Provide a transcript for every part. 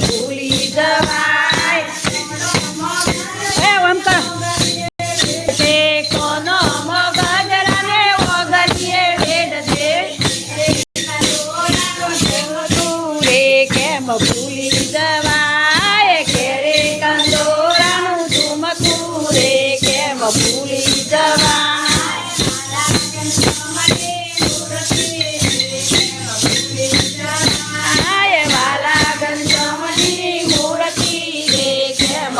বহুল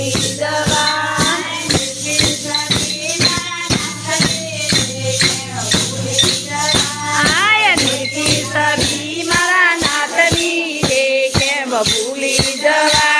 आय नी सी मरा नाथी हेके जवा